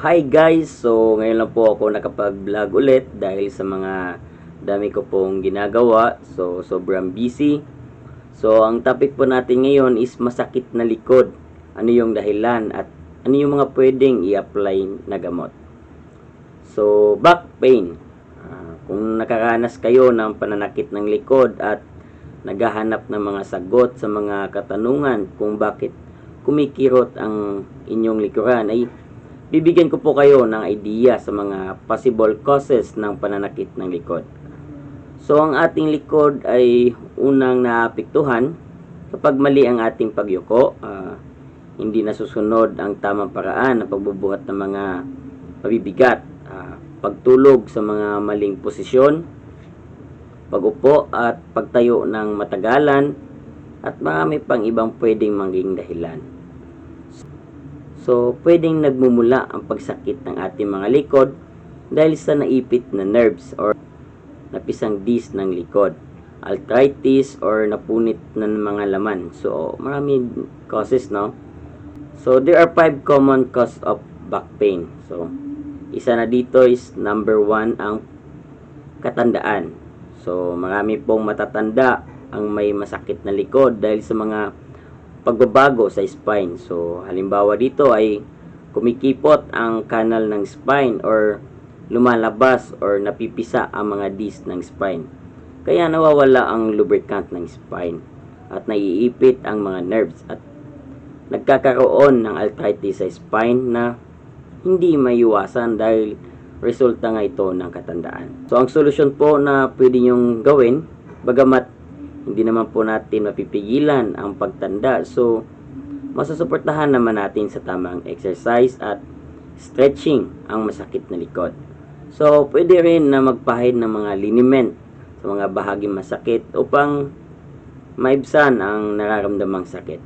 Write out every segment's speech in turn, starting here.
hi guys! So, ngayon lang po ako nakapag-vlog ulit dahil sa mga dami ko pong ginagawa. So, sobrang busy. So, ang topic po natin ngayon is masakit na likod. Ano yung dahilan at ano yung mga pwedeng i-apply na gamot. So, back pain. Ah, kung nakaranas kayo ng pananakit ng likod at naghahanap ng mga sagot sa mga katanungan kung bakit kumikirot ang inyong likuran ay bibigyan ko po kayo ng idea sa mga possible causes ng pananakit ng likod. So ang ating likod ay unang naapektuhan kapag mali ang ating pagyuko, ah, hindi nasusunod ang tamang paraan ng pagbubuhat ng mga mabibigat, ah, pagtulog sa mga maling posisyon, pagupo at pagtayo ng matagalan at marami pang ibang pwedeng maging dahilan. So, pwedeng nagmumula ang pagsakit ng ating mga likod dahil sa naipit na nerves or napisang disc ng likod, arthritis or napunit na ng mga laman. So, marami causes, no? So, there are five common cause of back pain. So, isa na dito is number one ang katandaan. So, marami pong matatanda ang may masakit na likod dahil sa mga pagbabago sa spine. So, halimbawa dito ay kumikipot ang kanal ng spine or lumalabas or napipisa ang mga disc ng spine. Kaya nawawala ang lubricant ng spine at naiipit ang mga nerves at nagkakaroon ng arthritis sa spine na hindi maiwasan dahil resulta nga ito ng katandaan. So, ang solusyon po na pwede nyong gawin, bagamat hindi naman po natin mapipigilan ang pagtanda. So, masusuportahan naman natin sa tamang exercise at stretching ang masakit na likod. So, pwede rin na magpahid ng mga liniment sa mga bahagi masakit upang maibsan ang nararamdamang sakit.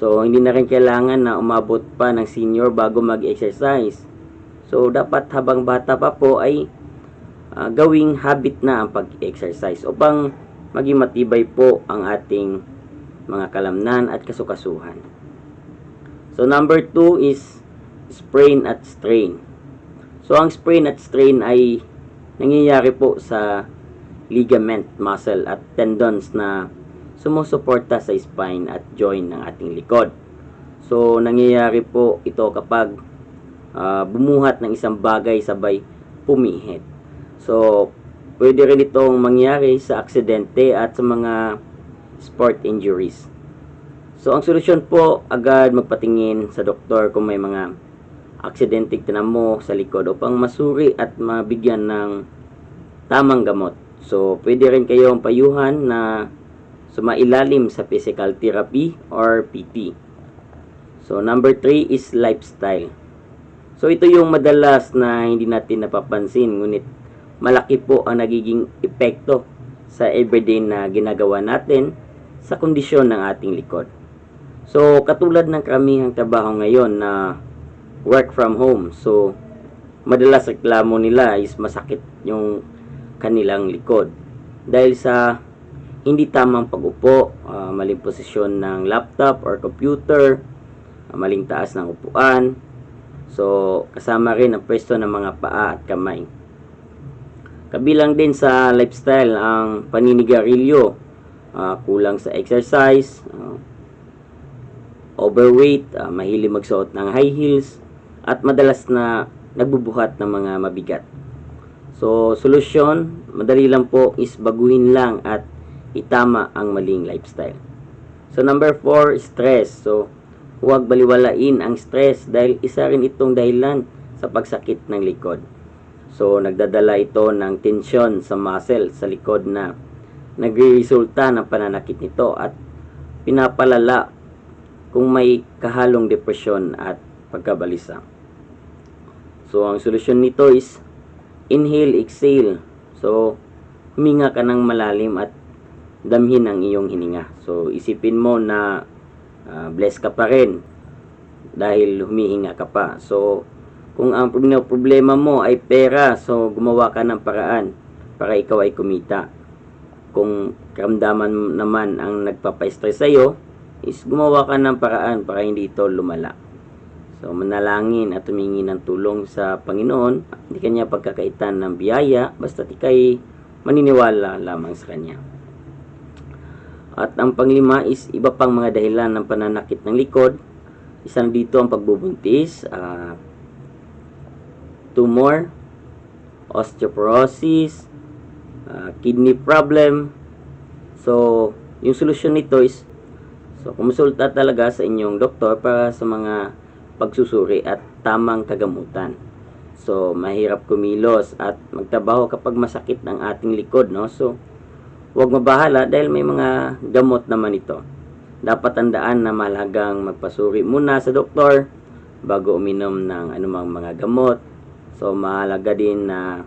So, hindi na rin kailangan na umabot pa ng senior bago mag-exercise. So, dapat habang bata pa po ay ah, gawing habit na ang pag-exercise upang maging matibay po ang ating mga kalamnan at kasukasuhan. So number 2 is sprain at strain. So ang sprain at strain ay nangyayari po sa ligament, muscle at tendons na sumusuporta sa spine at joint ng ating likod. So nangyayari po ito kapag ah, bumuhat ng isang bagay sabay pumihit. So Pwede rin itong mangyari sa aksidente at sa mga sport injuries. So, ang solusyon po, agad magpatingin sa doktor kung may mga aksidente tinan mo sa likod upang masuri at mabigyan ng tamang gamot. So, pwede rin kayong payuhan na sumailalim sa physical therapy or PT. So, number 3 is lifestyle. So, ito yung madalas na hindi natin napapansin, ngunit malaki po ang nagiging epekto sa everyday na ginagawa natin sa kondisyon ng ating likod. So, katulad ng karamihang trabaho ngayon na work from home. So, madalas reklamo nila is masakit yung kanilang likod. Dahil sa hindi tamang pag-upo, ah, maling posisyon ng laptop or computer, ah, maling taas ng upuan. So, kasama rin ang pwesto ng mga paa at kamay. Kabilang din sa lifestyle ang paninigarilyo, ah, kulang sa exercise, ah, overweight, ah, mahilig magsuot ng high heels, at madalas na nagbubuhat ng mga mabigat. So, solusyon, madali lang po is baguhin lang at itama ang maling lifestyle. So, number 4, stress. So, huwag baliwalain ang stress dahil isa rin itong dahilan sa pagsakit ng likod. So, nagdadala ito ng tensyon sa muscle sa likod na nagre-resulta ng pananakit nito at pinapalala kung may kahalong depresyon at pagkabalisa. So, ang solusyon nito is inhale, exhale. So, huminga ka ng malalim at damhin ang iyong hininga. So, isipin mo na ah, blessed ka pa rin dahil humihinga ka pa. So, kung ang prob- problema mo ay pera, so gumawa ka ng paraan para ikaw ay kumita. Kung karamdaman naman ang nagpapa-stress sa'yo, is gumawa ka ng paraan para hindi ito lumala. So, manalangin at humingi ng tulong sa Panginoon. Hindi kanya pagkakaitan ng biyaya, basta ikay maniniwala lamang sa Kanya. At ang panglima is iba pang mga dahilan ng pananakit ng likod. Isa na dito ang pagbubuntis, ah, tumor, osteoporosis, ah, kidney problem. So, yung solusyon nito is so kumonsulta talaga sa inyong doktor para sa mga pagsusuri at tamang kagamutan. So, mahirap kumilos at magtrabaho kapag masakit ang ating likod, no? So, huwag mabahala dahil may mga gamot naman ito. Dapat tandaan na mahalagang magpasuri muna sa doktor bago uminom ng anumang mga gamot. So, mahalaga din na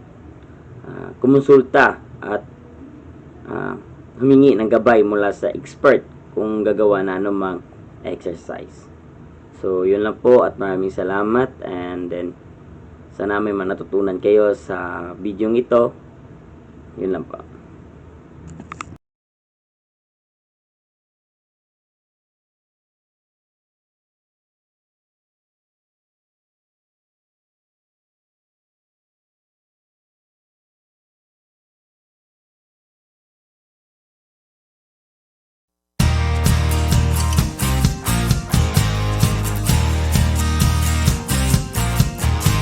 ah, kumonsulta at ah, humingi ng gabay mula sa expert kung gagawa na anumang exercise. So, yun lang po at maraming salamat and then sana may manatutunan kayo sa video ito. Yun lang po.